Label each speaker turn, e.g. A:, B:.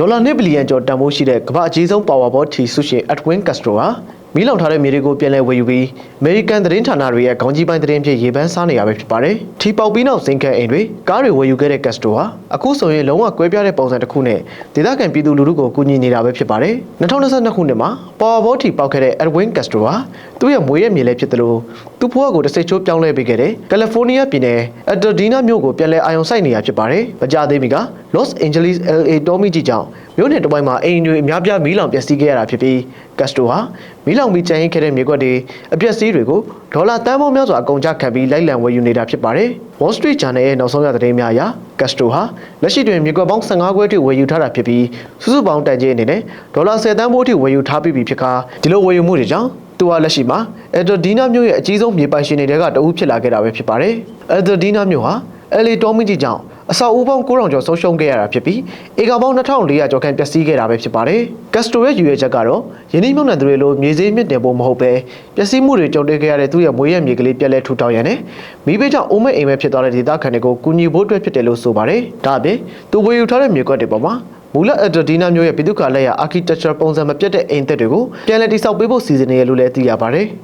A: ဒေါ်လာ1ဘီလီယံကျော်တန်ဖိုးရှိတဲ့ကမ္ဘာအကြီးဆုံး Powerball ထီဆုရှင် Edwin Castro ဟာမီးလောင်ထားတဲ့မြေတွေကိုပြန်လည်ဝယ်ယူပြီး American သတင်းဌာနတွေရဲ့ခေါင်းကြီးပိုင်းသတင်းဖြစ်ရေပန်းစားနေရပဲဖြစ်ပါတယ်။ထီပေါက်ပြီးနောက်ဇင်ကန်အိမ်တွေကားတွေဝယ်ယူခဲ့တဲ့ Castro ဟာအခုဆိုရင်လုံးဝကွဲပြားတဲ့ပုံစံတစ်ခုနဲ့ဒေသခံပြည်သူလူထုကိုကူညီနေတာပဲဖြစ်ပါတယ်။2022ခုနှစ်မှာ Powerball ထီပေါက်ခဲ့တဲ့ Edwin Castro ဟာသူ့ရဲ့မွေးရမြေလည်းဖြစ်တယ်လို့သူ့ဘဝကိုတစ်စိတ်ချိုးပြောင်းလဲပေးခဲ့တဲ့ကယ်လီဖိုးနီးယားပြည်နယ်အက်တာဒီနာမြို့ကိုပြန်လည်အာရုံစိုက်နေရဖြစ်ပါတယ်။မကြသေးမီက Los Angeles LA တောမီကြီးကြောင့် မြို့နယ်တစ်ပိုင်းမှာအိမ်တွေအများပြားမီးလောင်ပျက်စီးခဲ့ရတာဖြစ်ပြီးကတ်စတိုဟာမီးလောင်ပြီးကျန်ရစ်ခဲ့တဲ့မြေကွက်တွေအပျက်စီးတွေကိုဒေါ်လာတန်းပေါင်းများစွာအကုန်ကျခံပြီးလိုက်လံဝယ်ယူနေတာဖြစ်ပါတယ်။ Wall Street Journal ရဲ့နောက်ဆုံးရသတင်းများအရကတ်စတိုဟာလက်ရှိတွင်မြေကွက်ပေါင်း15ခွဲထိဝယ်ယူထားတာဖြစ်ပြီးစုစုပေါင်းတန်ကြေးအနေနဲ့ဒေါ်လာ10တန်းဖိုးထိဝယ်ယူထားပြီးပြီဖြစ်ကာဒီလိုဝယ်ယူမှုတွေကြောင့်သူဟာလက်ရှိမှာအက်ဒဒီနာမြို့ရဲ့အကြီးဆုံးမြေပိုင်ရှင်တွေကတအူးဖြစ်လာခဲ့တာပဲဖြစ်ပါတယ်။အက်ဒဒီနာမြို့ဟာအယ်လီတောမီကြီးကြောင့် အဆောက်အဦပေါင်း9000ကျော်ဆုံးရှုံးခဲ့ရတာဖြစ်ပြီးဧကပေါင်း2400ကျော်ခန့်ပျက်စီးခဲ့တာပဲဖြစ်ပါတယ်။ကတ်စတိုရဲ့ယူရဲချက်ကတော့ယင်းနှိမ့်မြုံနယ်သူတွေလိုမြေစည်းမြင့်တင်ဖို့မဟုတ်ပဲပျက်စီးမှုတွေကြုံတွေ့ခဲ့ရတဲ့သူ့ရဲ့မွေးရမြေကလေးပြက်လဲထူထောင်ရတဲ့မိဘကြောင့်အိုးမဲ့အိမ်မဲ့ဖြစ်သွားတဲ့ဒေသခံတွေကိုကူညီဖို့အတွက်ဖြစ်တယ်လို့ဆိုပါတယ်။ဒါအပြင်သူဝေယူထားတဲ့မြေကွက်တွေပေါ်မှာမူလအက်ဒဒီနာမျိုးရဲ့ပြည်သူ့ခါလက်ရ architecture ပုံစံမပြတ်တဲ့အိမ်သက်တွေကိုပြန်လည်တည်ဆောက်ပေးဖို့စီစဉ်နေရလို့လည်းသိရပါတယ်။